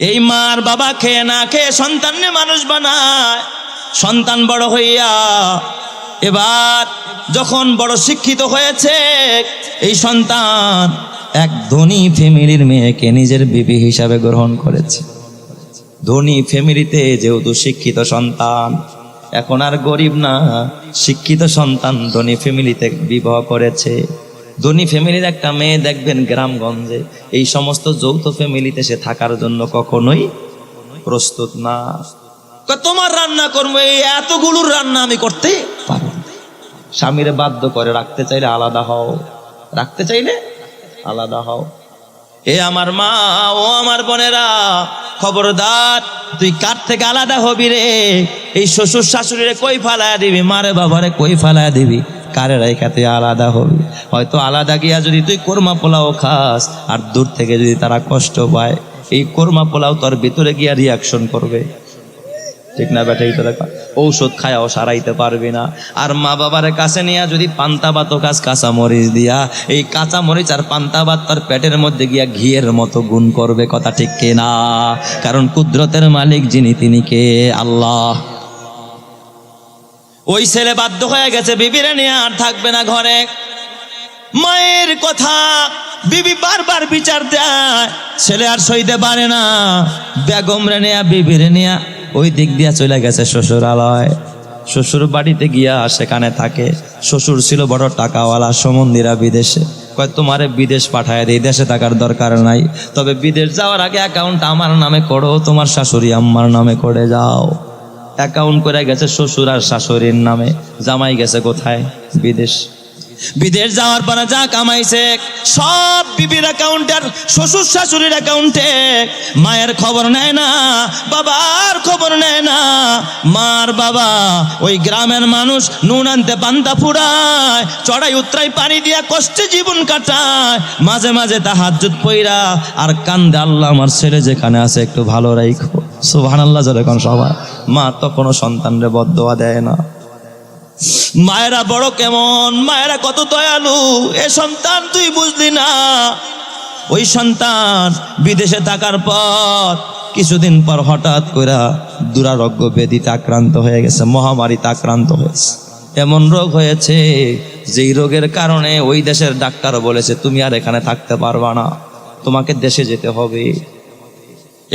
এই মার বাবা খেয়ে না খেয়ে সন্তানকে মানুষ বানায়। সন্তান বড় হইয়া এবার যখন বড় শিক্ষিত হয়েছে, এই সন্তান এক ধনী ফ্যামিলির মেয়েকে নিজের বিবি হিসাবে গ্রহণ করেছে। ধনী ফ্যামিলিতে যেহেতু শিক্ষিত সন্তান, এখন আর গরিব না, শিক্ষিত সন্তান ধনী ফ্যামিলিতে বিবাহ করেছে। ধনী ফ্যামিলির একটা মেয়ে দেখবেন গ্রামগঞ্জে, এই সমস্ত যৌথ ফ্যামিলিতে সে থাকার জন্য কখনোই প্রস্তুত না। তোমার রান্না করব, এই এতগুলোর রান্না আমি করতে পারব। স্বামীরে বাধ্য করে, রাখতে চাইলে আলাদা হও। রাখতে চাইলে আলাদা হও। এ আমার মা, ও আমার বোনেরা, খবরদার, তুই কার থেকে আলাদা হবি রে? এই শ্বশুর শাশুড়িরে কই ফালায়া দিবি? মারে বাবারে কই ফালায়া দিবি? কারে রেখা আলাদা হবি? হয়তো আলাদা গিয়া যদি তুই কোরমা পোলাও খাস, আর দূর থেকে যদি তারা কষ্ট পায়, এই কোরমা পোলাও তোর ভিতরে গিয়া রিয়াকশন করবে। ঠিক না বেটাই তো দেখা, ঔষধ খায়াও সারাইতে পারবি না। আর মা বাবার কাছে নিয়ে যদি পান্তা ভাত কাজ কাঁচা মরিচ দিয়া, এই কাঁচা মরিচ আর পান্তা ভাত তার পেটের মধ্যে গিয়া ঘিয়ের মতো গুণ করবে, কথা ঠিক কে না কারণ কুদরতের মালিক যিনি, তিনি কে? আল্লাহ। ওই ছেলে বাধ্য হয়ে গেছে, বিবিরে নিয়ে আর থাকবে না ঘরে। মায়ের কথা বিবি বারবার বিচার দেয়, ছেলে আর সইতে পারে না। বেগম রে নেয়া, বিবিরে নেয়া ওই দিক দিয়া চলে গেছে শ্বশুরালয়। শ্বশুর বাড়িতে গিয়া সেখানে থাকে। শ্বশুর ছিল বড় টাকাওয়ালা, সমন্দিরা বিদেশে। কয়, তোমারে বিদেশ পাঠায় দিই, দেশে থাকার দরকার নাই। তবে বিদেশ যাওয়ার আগে অ্যাকাউন্ট আমার নামে করো, তোমার শাশুড়ি আম্মার নামে করে যাও। অ্যাকাউন্ট করে গেছে শ্বশুর আর শাশুড়ির নামে। জামাই গেছে কোথায়? বিদেশ। বিদেশ যাওয়ার পরে যা কামাইছে, সব বিবির অ্যাকাউন্টের শ্বশুর শাশুড়ির অ্যাকাউন্টে মায়ের খবর নেয় না, বাবার খবর নেয় না। মার বাবা ওই গ্রামের মানুষ নুন আনতে পান্তা ফুরায়, চড়াই উত্তরাই পানি দিয়া কষ্টে জীবন কাটায়। মাঝে মাঝে তা হাতজুত পইরা আর কান্দে, আল্লাহ আমার ছেলে যেখানে আছে একটু ভালো রাইখো। সুবহান আল্লাহ যখন সবাই মা তো কোনো সন্তানরে বদোয়া দেয় না। মায়েরা বড় কেমন, মায়েরা কত দয়ালু, এ সন্তান তুই বুঝলি না। ওই সন্তান বিদেশে থাকার পর কিছুদিন পর হঠাৎ করে দুরারোগ্য ব্যাধিতে আক্রান্ত হয়ে গেছে, মহামারীতে আক্রান্ত হয়েছে। এমন রোগ হয়েছে যেই রোগের কারণে ওই দেশের ডাক্তার বলেছে, তুমি আর এখানে থাকতে পারবা না, তোমাকে দেশে যেতে হবে।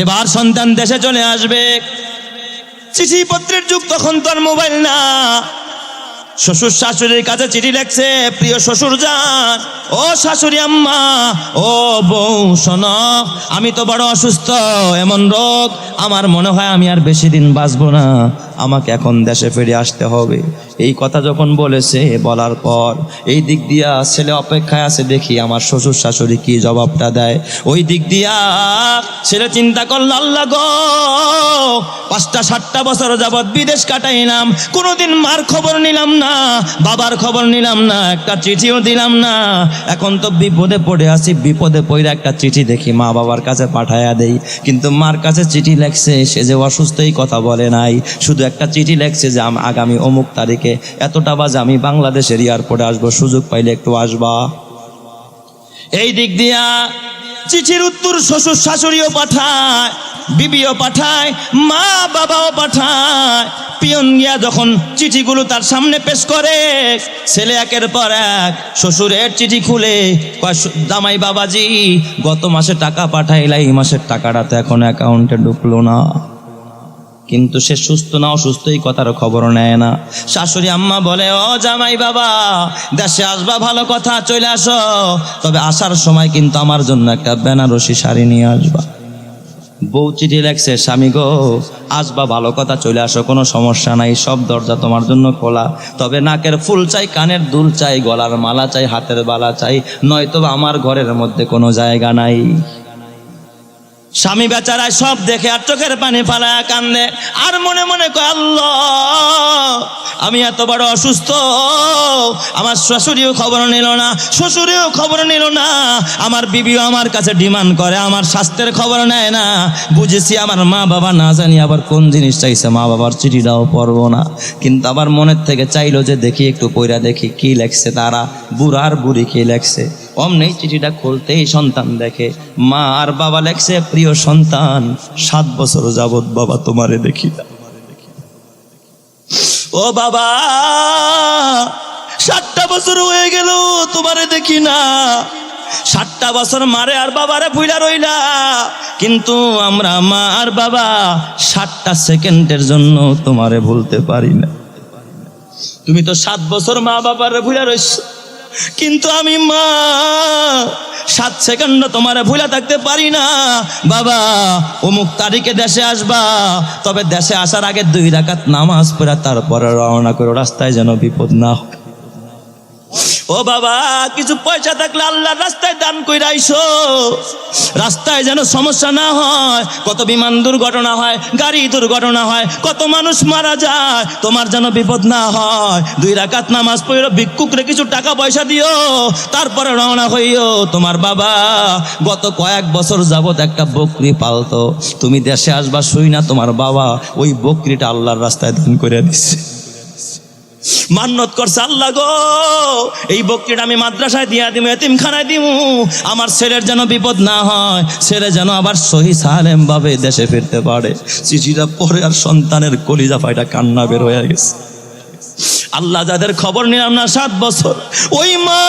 এবার সন্তান দেশে চলে আসবে। চিঠি পত্রের যুগ তখন তো আর মোবাইল না। শ্বশুর শাশুড়ির কাছে চিঠি লেখছে, প্রিয় শ্বশুর যান, ও শাশুড়ি আম্মা, ও বউ শোনো, আমি তো বড় অসুস্থ, এমন রোগ, আমার মনে হয় আমি আর বেশি দিন বাঁচবো না, আমাকে এখন দেশে ফিরে আসতে হবে। এই কথা যখন বলেছে, বলার পর এই দিক দিয়া ছেলে অপেক্ষায় আছে, দেখি আমার শ্বশুর শাশুড়ি কি জবাবটা দেয়। ওই দিক দিয়া ছেলে চিন্তা করল, আল্লাহ গো, পাঁচটা সাতটা বছর যাবৎ বিদেশ কাটাইলাম, কোনোদিন মার খবর নিলাম না বাবার খবর নিলাম না, একটা চিঠিও দিলাম না। এখন তো বিপদে পড়ে আছি, বিপদে পড়ে একটা চিঠি দেখি, মা বাবার কাছে পাঠায়া দেই। কিন্তু মার কাছে চিঠি লেখছে, সে যে অসুস্থই কথা বলে নাই। শুধু একটা চিঠি লেখছে যে, আম- আগামী অমুক তারিখে এতটা বাজে আমি বাংলাদেশের এয়ারপোর্টে আসব, সুযোগ পাইলে একটু আসবা। এই দিক দিয়া চিঠির উত্তর শ্বশুর শাশুড়িও পাঠায়, বিবিও পাঠায়, মা বাবাও পাঠায়। পিয়ন গিয়া যখন চিঠিগুলো তার সামনে পেশ করে, ছেলে একের পর এক, শ্বশুরের চিঠি খুলে দামাই "শু- জামাই বাবাজি, গত মাসে টাকা পাঠাইলা, এই মাসের টাকাটা তো এখন অ্যাকাউন্টে ঢুকলো না। কিন্তু সে সুস্থ না অসুস্থ এই কথার খবর নেয় না। শাশুড়ি আম্মা বলে, ও জামাই বাবা, দেশে আসবা, ভালো কথা, চলে আসো। তবে আসার সময় কিন্তু আমার জন্য একটা বেনারসি শাড়ি নিয়ে আসবা। বউ চিঠি লেখছে, স্বামী গো, আসবা, ভালো কথা, চলে আসো, কোনো সমস্যা নাই, সব দরজা তোমার জন্য খোলা। তবে নাকের ফুল চাই, কানের দুল চাই, গলার মালা চাই, হাতের বালা চাই নয়তো আমার ঘরের মধ্যে কোনো জায়গা নাই। স্বামী বেচারায় সব দেখে আর চোখের পানি ফালায় কান্দে। আর মনে মনে কয়, আল্লাহ, আমি এত বড় অসুস্থ। আমার শ্বশুরিও খবর নিল না, শ্বশুরেও খবর নিল না। আমার বিবিও আমার কাছে ডিমান্ড করে, আমার স্বাস্থ্যের খবর নেয় না। বুঝেছি আমার মা বাবা না জানি আবার কোন জিনিস চাইছে। মা বাবার চিঠিটাও পড়ব না। কিন্তু আবার মনের থেকে চাইলো যে দেখি, একটু পইরা দেখি কি লেখছে তারা, বুড়ার বুড়ি কি লেখছে। অমনি চিঠিটা খুলতেই সন্তান দেখে। মা আর বাবা লেখছে, প্রিয় সন্তান, সাত বছর যাবত বাবা তোমারে দেখি না। ও বাবা, সাতটা বছর হয়ে গেল, তোমারে দেখি না। সাতটা বছর মারে আর বাবারে ভুইলা রইলা। কিন্তু আমরা মা আর বাবা সাতটা সেকেন্ডের জন্য তোমারে ভুলতে পারি না। তুমি তো সাত বছর মা বাবারে ভুইলা রইছ। কিন্তু আমি মা, সাত সেকেন্ড তোমারে ভুলে থাকতে পারি না। বাবা, অমুক তারিখে দেশে আসবা, তবে দেশে আসার আগে দুই রাকাত নামাজ পড়া তারপরে রওনা করে, রাস্তায় যেন বিপদ না হয় ও বাবা, কিছু পয়সা থাকলে আল্লাহর রাস্তায় দান কইরা আইসো। রাস্তায় যেন সমস্যা না হয়, কত বিমান দুর্ঘটনা হয়, গাড়ি দুর্ঘটনা হয়, কত মানুষ মারা যায়, তোমার যেন বিপদ না হয়। দুই রাকাত নামাজ পড়ো ভিক্ষুকরে কিছু টাকা পয়সা দিও, তারপরে রওনা হইও। তোমার বাবা, গত কয়েক বছর যাবত একটা বকরি পালতো। তুমি দেশে আসবা, শুই না তোমার বাবা, ওই বকরিটা আল্লাহর রাস্তায় দান করে দিচ্ছে মান্নত করছে, আল্লাহ গো, এই বকরিটা আমি মাদ্রাসায় দিয়া দিব এতিমখানায় দিব আমার ছেলের যেন বিপদ না হয়, ছেলে যেন আবার সহি সালেম ভাবে দেশে ফিরতে পারে। চিঠিটা পরে আর সন্তানের কলিজা পায়টা কান্না বের হয়ে গেছে। আল্লাহ যাদের খবর নিলাম না, সাত বছর। ওই মা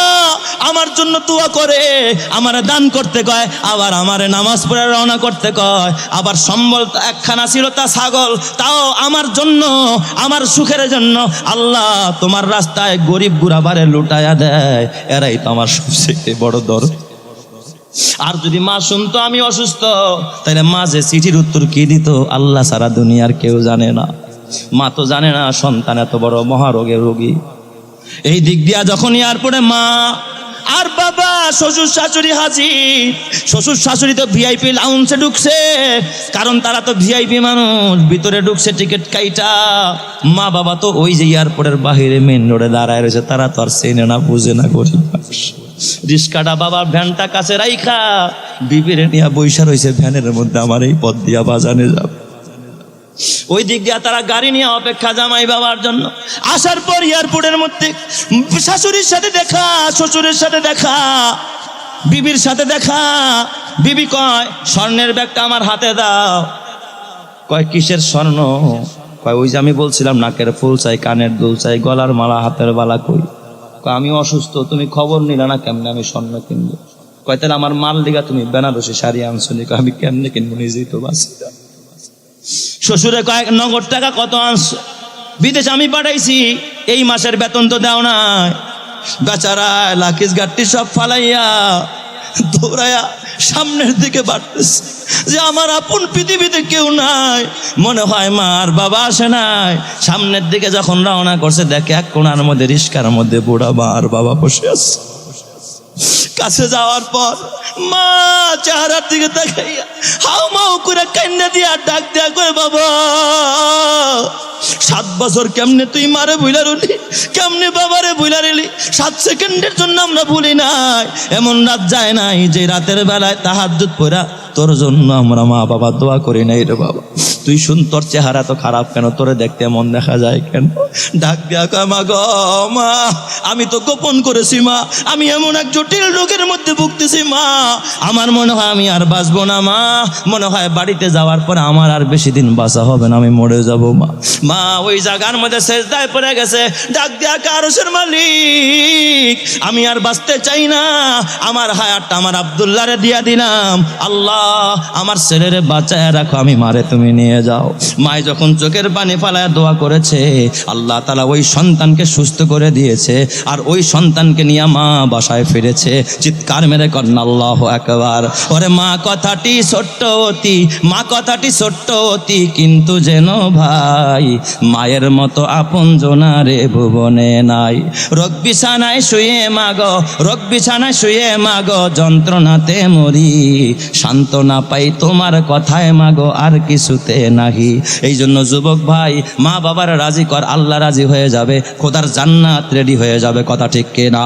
আমার জন্য দোয়া করে, আমার দান করতে কয়, আবার আমারে নামাজ পড়ে রওনা করতে কয়, আবার সম্বল একখানা ছিল তা ছাগল, তাও আমার জন্য, আমার সুখের জন্য। আল্লাহ তোমার রাস্তায় গরিব গুড়াবারে লুটায়া দেয়, এরাই তো আমার সবচেয়ে বড় দর আর যদি মা শুনতো আমি অসুস্থ তাহলে মা যে চিঠির উত্তর কি দিত, আল্লাহ সারা দুনিয়ার কেউ জানে না। মা তো জানে না, সন্তান এত বড় মহারোগের রোগী। এই দিক দিয়া যখন এয়ারপোর্টে মা, আর বাবা, শ্বশুর শাশুড়ি হাজির। শ্বশুর শাশুড়ি তো ভিআইপি লাউন্সে ঢুকছে। কারণ তারা তো ভিআইপি মানুষ, ভিতরে ঢুকছে টিকিট কাইটা। মা বাবা তো ওই যে এয়ারপোর্টের বাহিরে মেন রোডে দাঁড়ায় রয়েছে, তারা তো আর চেনে না, বুঝে না মানুষ। রিস্কাটা বাবার ভ্যানটা কাছে রাইখা বিবিরে নিয়ে বৈশা রয়েছে ভ্যানের মধ্যে আমার এই পথ দিয়া বাজানে যাবে। ওই দিক দিয়া তারা গাড়ি নিয়ে অপেক্ষা জামাই বাবার জন্য। আসার পর এয়ারপোর্টের মধ্যে শাশুড়ির সাথে দেখা, শ্বশুরের সাথে দেখা, বিবির সাথে দেখা। বিবি কয়, স্বর্ণের ব্যাগটা আমার হাতে দাও। কয়, কিসের স্বর্ণ? কয়, ওই যে আমি বলছিলাম, নাকের ফুল চাই, কানের দুল চাই, গলার মালা, হাতের বালা কই? কয়, আমি অসুস্থ, তুমি খবর নিলা না কেমনে আমি স্বর্ণ কিনবো? কয়, তাহলে আমার মাল দিঘা তুমি বেনারসি শাড়ি আনছো? কয়, আমি কেমনে কিনবো? নিজেই তো না। শ্বশুরে কয়েক নগদ টাকা কত আনছো? বিদেশ আমি পাঠাইছি, এই মাসের বেতন তো দেও নাই। বেচারা লাকিস গাট্টি সব ফালাইয়া দৌড়াইয়া সামনের দিকে বাড়তেছে। যে আমার আপন পৃথিবীতে কেউ নাই। মনে হয় মার বাবা আসে নাই। সামনের দিকে যখন রওনা করছে, দেখে এক কোণার মধ্যে, রিস্কার মধ্যে বুড়া মা আর বাবা বসে আছে। কাছে যাওয়ার পর মা চেহারার দিকে দেখাইয়া হাউ মাউ করে কান্না দিয়া ডাক দেয়া করে বাবা! সাত বছর কেমনে তুই মারে বুইলা রলি? কেমনে বাবারে বুইলা রেলি? সাত সেকেন্ডের জন্য আমরা ভুলি নাই। এমন রাত যায় নাই যে রাতের বেলায় দুধ পড়া তোর জন্য আমরা মা বাবা দোয়া করি নাই রে বাবা। তুই শুন, তোর চেহারা তো খারাপ কেন? তোরে দেখতে এমন দেখা যায় কেন? ডাক মা গো, মা, আমি তো গোপন করেছি, মা। আমি এমন এক জটিল রোগের মধ্যে ভুগতেছি, মা। আমার মনে হয় আমি আর বাঁচবো না, মা। মনে হয় বাড়িতে যাওয়ার পর আমার আর বেশি দিন বাঁচা হবে না, আমি মরে যাব, মা। মা ওই জায়গার মধ্যে শেষ দায় পড়ে গেছে। ডাক দিয়া কারসের মালিক, আমি আর বাঁচতে চাই না। আমার হায়াতটা আমার আবদুল্লাহরে দিয়া দিলাম। আল্লাহ, আমার ছেলেরে বাঁচায় রাখো, আমি মারে তুমি নিয়ে যাও। মায় যখন চোখের পানি ফালায় দোয়া করেছে, আল্লাহ তালা ওই সন্তানকে সুস্থ করে দিয়েছে। আর ওই সন্তানকে নিয়ে মা বাসায় ফিরেছে। চিৎকার মেরে আল্লাহ একবার ওরে মা, কথাটি ছোট্ট অতি, মা কথাটি ছোট্ট অতি, কিন্তু যেন ভাই মায়ের মতো আপন জোনারে ভুবনে নাই। রোগ বিছানায় শুয়ে মাগ, রোগ বিছানায় শুয়ে মাগ, যন্ত্রণাতে মরি। সান্ত্বনা পাই তোমার কথায় মাগো, আর কিছুতে নাহি। এই জন্য যুবক ভাই, মা বাবার রাজি কর, আল্লাহ রাজি হয়ে যাবে, খোদার জান্নাত রেডি হয়ে যাবে, কথা ঠিক কিনা?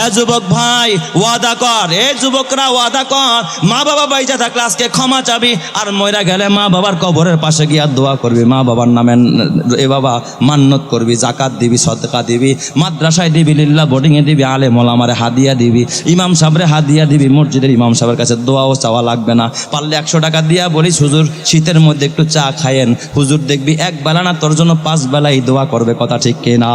এ যুবক ভাই, ওয়াদা কর, এ যুবকরা ওয়াদা কর, মা বাবা বাইজা থাকলে আজকে ক্ষমা চাবি, আর ময়রা গেলে মা বাবার কবরের পাশে গিয়ে দোয়া করবি, মা বাবার নামে এ বাবা মান্নত করবি, জাকাত দিবি, সদকা দিবি, মাদ্রাসায় দিবি, লিল্লা বোর্ডিংয়ে দিবি, আলে মোলামারে হাদিয়া দিবি, ইমাম সাহেবরে হাদিয়া দিবি, মসজিদের ইমাম সাহেবের কাছে দোয়াও চাওয়া লাগবে না। পারলে একশো টাকা দিয়া বলিস, হুজুর, শীতের মধ্যে একটু চা খায়েন হুজুর দেখবি, এক বেলা না, তোর জন্য পাঁচ বেলাই দোয়া করবে। কথা ঠিক কিনা?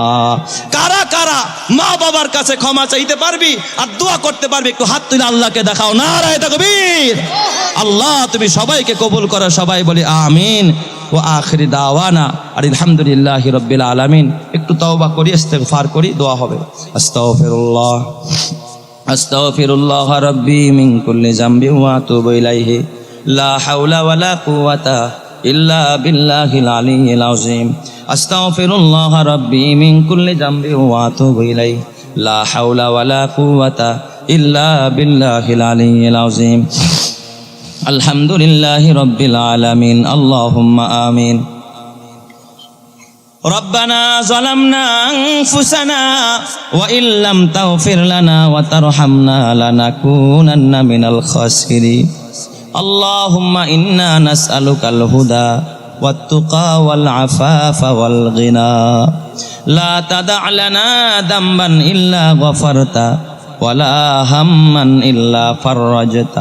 কারা কারা? মা বাবার কাছে ক্ষমা চাইতে পারবি আর দোয়া করতে পারবি, একটু হাত তুলে আল্লাহকে দেখাও। না রায় কবির আল্লাহ, তুমি সবাইকে কবুল করো, সবাই বলি আমিন। ও আখরি দাওয়ানা আর আলহামদুলিল্লাহ রব্বিল আলামিন। একটু তওবা করি, ইস্তেগফার করি, দোয়া হবে। আস্তাগফিরুল্লাহ আস্তাগফিরুল্লাহ রাব্বি মিন কুল্লি জামবি ওয়া আতুবু ইলাইহি। লা হাওলা ওয়ালা কুওয়াতা ইল্লা বিল্লাহিল আলিয়্যিল আযীম। আস্তাগফিরুল্লাহ রাব্বি মিন কুল্লি জামবি ওয়া আতুবু ইলাইহি লা হাওলা ওয়ালা কুওয়াতা ইল্লা বিল্লাহিল আলিয়্যিল আযীম الحمد لله رب العالمين اللهم آمين ربنا ظلمنا أنفسنا وإن لم تغفر لنا وترحمنا لنكونن من الخاسرين اللهم إنا نسألك الهدى والتقى والعفاف والغنى لا تدع لنا ذنبا إلا غفرت ولا هما إلا فرجت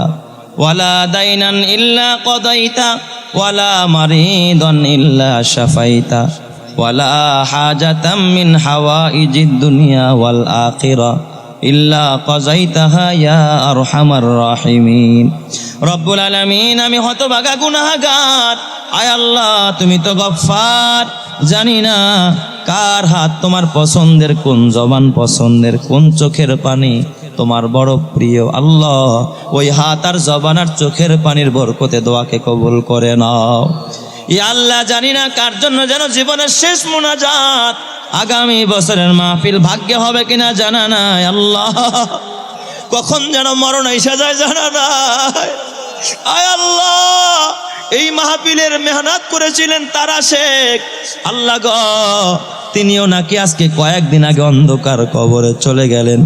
ولا دينا إلا قضيت ولا مريضا إلا شفيت ولا حاجة من حوائج الدنيا والآخرة إلا قضيتها يا أرحم الراحمين رب العالمين আমি হতভাগা গুনাহগার আয় আল্লাহ, তুমি তো গফফার। জানি না কার হাত তোমার পছন্দের, কোন জবান পছন্দের, কোন চোখের পানি তোমার বড় প্রিয়। আল্লাহ, ওই হাত আর জবান আর চোখের পানির বরকতে দোয়াকে কবুল করে নাও। ই আল্লাহ, জানি না কার জন্য যেন জীবনের শেষ মোনাজাত আগামী বছরের মাহফিল ভাগ্যে হবে কিনা জানা নাই। আল্লাহ, কখন যেন মরণ এসে যায় জানা নাই। আয় আল্লাহ এই মাহফিলের মেহনত করেছিলেন তারা শেখ। আল্লাহ গ, তিনিও নাকি আজকে কয়েকদিন আগে অন্ধকার কবরে চলে গেলেন।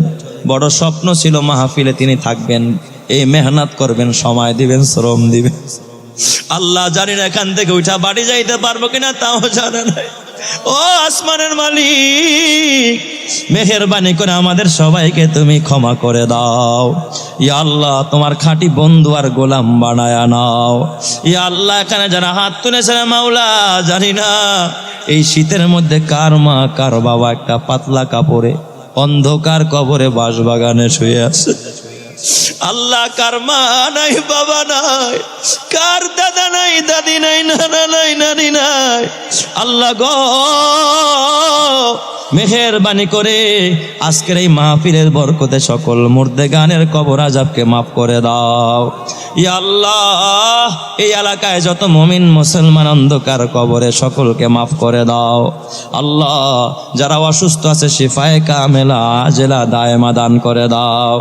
বড় স্বপ্ন ছিল মাহফিলে তিনি থাকবেন। এই মেহনত করবেন, সময় দিবেন, শ্রম দিবেন। আল্লাহ জানি না এখান থেকে উঠা বাড়ি যাইতে পারব কিনা, তাও জানে না। ও আসমানের মালিক মেহেরবানি করে আমাদের সবাইকে তুমি ক্ষমা করে দাও। ইয়া আল্লাহ, তোমার খাঁটি বন্ধু আর গোলাম বানায় নাও। ইয়া আল্লাহ, এখানে যারা হাত তুলেছে মাওলা, জানি না এই শীতের মধ্যে কার মা, কার বাবা একটা পাতলা কাপড়ে, অন্ধকার কবরে বাঁশবাগানে শুয়ে আছে। আল্লাহ, কার মা নাই, বাবা নাই, কার দাদা নাই, দাদি নাই, নানা নাই, নানি নাই। আল্লাহ গ মেহেরবানি করে আজকের এই মাহফিলের বরকতে সকল মুর্দে গানের কবর আজাবকে মাফ করে দাও। আল্লাহ, এই এলাকায় যত মমিন মুসলমান অন্ধকার কবরে সকলকে মাফ করে দাও। আল্লাহ, যারা অসুস্থ আছে শিফায়ে কামেলা, জেলা দায়মা দান করে দাও।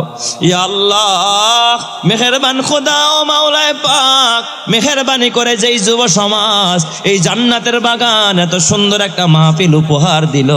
আল্লাহ, মেহেরবান খোদা ও মাওলায় পাক, মেহেরবানি করে যেই যুব সমাজ, এই জান্নাতের বাগান এত সুন্দর একটা মাহফিল উপহার দিল।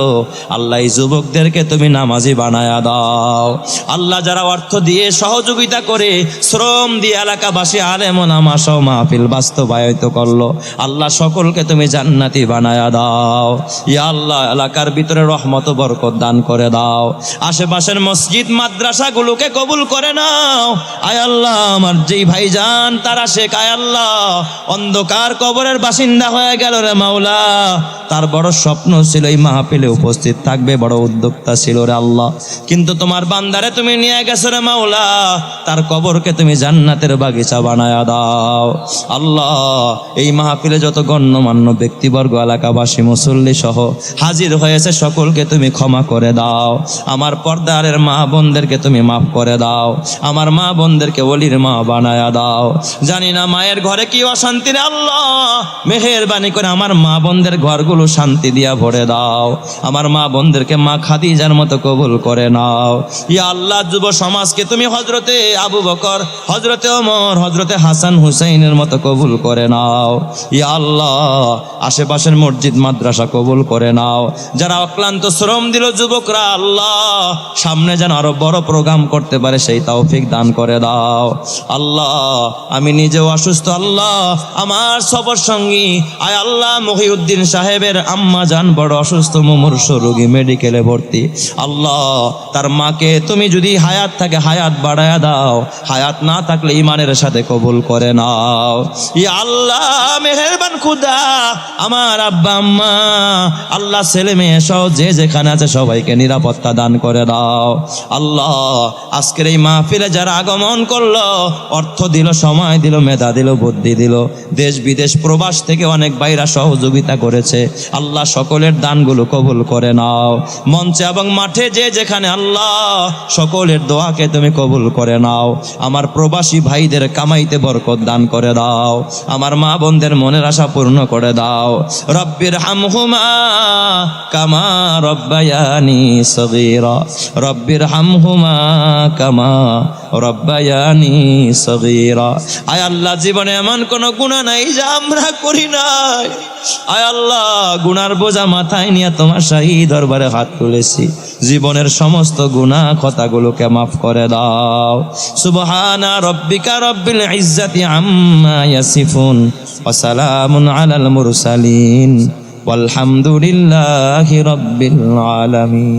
আল্লাহ, এই যুবকদেরকে তুমি নামাজি বানায়া দাও। আল্লাহ যারা অর্থ দিয়ে সহযোগিতা করে শ্রম দিয়ে এলাকাবাসী আলেমন আমাসহ মাহফিল বাস্তবায়িত করল, আল্লাহ সকলকে তুমি জান্নাতি বানায়া দাও। ইয়া আল্লাহ, এলাকার ভিতরে রহমত বরকত দান করে দাও। আশেপাশের মসজিদ, মাদ্রাসাগুলোকে কবুল করে নাও। আয় আল্লাহ, আমার যেই ভাইজান, তারা শেখ, আয় আল্লাহ। অন্ধকার কবরের বাসিন্দা হয়ে গেল রে মাওলা। তার বড় স্বপ্ন ছিল এই মাহফিলে উপস্থিত থাকবে, বড় উদ্যোক্তা ছিল রে আল্লাহ। কিন্তু তোমার বান্দারে তুমি নিয়ে গেছো রে মাওলা, তার কবরকে তুমি জান্নাতের বাগিচা বানায়া দাও। আল্লাহ, এই মাহফিলে যত গণ্যমান্য ব্যক্তিবর্গ, এলাকাবাসী, মুসল্লি সহ হাজির হয়েছে, সকলকে তুমি ক্ষমা করে দাও। আমার পর্দারের মা বোনদেরকে তুমি মাফ করে দাও। আমার মা বোনদেরকে অলির মা বানায়া দাও। জানি না মায়ের ঘরে কি অশান্তি রে আল্লাহ, মেহেরবানি করে আমার মা বোনদের ঘরগুলো শান্তি দিয়া ভরে দাও। আমার মা মা বোনদেরকে মা খাদিজার মতো কবুল করে নাও। ইয়া আল্লাহ, যুব সমাজকে তুমি হজরতে আবু বকর হজরতে ওমর হজরতে হাসান হুসাইনের মতো কবুল করে নাও। ইয়া আল্লাহ, আশেপাশের মসজিদ, মাদ্রাসা কবুল করে নাও। যারা অক্লান্ত শ্রম দিল যুবকরা, আল্লাহ, সামনে যেন আরও বড় প্রোগ্রাম করতে পারে, সেই তৌফিক দান করে দাও। আল্লাহ, আমি নিজেও অসুস্থ, আল্লাহ, আমার সবর সঙ্গী। আয় আল্লাহ, মহিউদ্দিন সাহেবের আম্মা যান বড় অসুস্থ, মুমূর্ষ রোগী মেডিকেলে ভর্তি। আল্লাহ, তার মাকে তুমি যদি হায়াত থাকে, হায়াত বাড়ায়া দাও। হায়াত না থাকলে ইমানের সাথে কবুল করে নাও। ই আল্লাহ, মেহেরবান খুদা, আমার আব্বা, আম্মা, আল্লাহ, ছেলে মেয়ে সহ যে যেখানে আছে সবাইকে নিরাপত্তা দান করে দাও। আল্লাহ, আজকের এই মাহফিলে যারা আগমন করল, অর্থ দিল, সময় দিল, মেধা দিল, বুদ্ধি দিল, দেশ বিদেশ প্রবাস থেকে অনেক বাইরা সহযোগিতা করেছে। আল্লাহ সকলের দানগুলো কবুল করে নাও। মঞ্চে এবং মাঠে যে যেখানে আল্লাহ, সকলের দোয়াকে তুমি কবুল করে নাও। আমার প্রবাসী ভাইদের কামাইতে বরকত দান করে দাও। আমার মা বোনদের মনের আশা পূর্ণ করে দাও। রব্বির হামহুমা কামা রব্বায়ানি সগীরা। রব্বির হামহুমা কামা রব্বায়ানি সগীরা। আয় আল্লাহ, জীবনে এমন কোন গুণা নাই যা আমরা করি নাই। আয় আল্লাহ গুনার বোঝা মাথায় নিয়ে তোমার শাহী দরবারে হাত তুলেছি জীবনের সমস্ত গুনাহ কথাগুলোকে মাফ করে দাও সুবহানা রব্বিকা রব্বিল ইজ্জাতি আম্মা ইয়াসিফুন ওয়া সালামুন আলাল মুরসালিন والحمد لله رب العالمين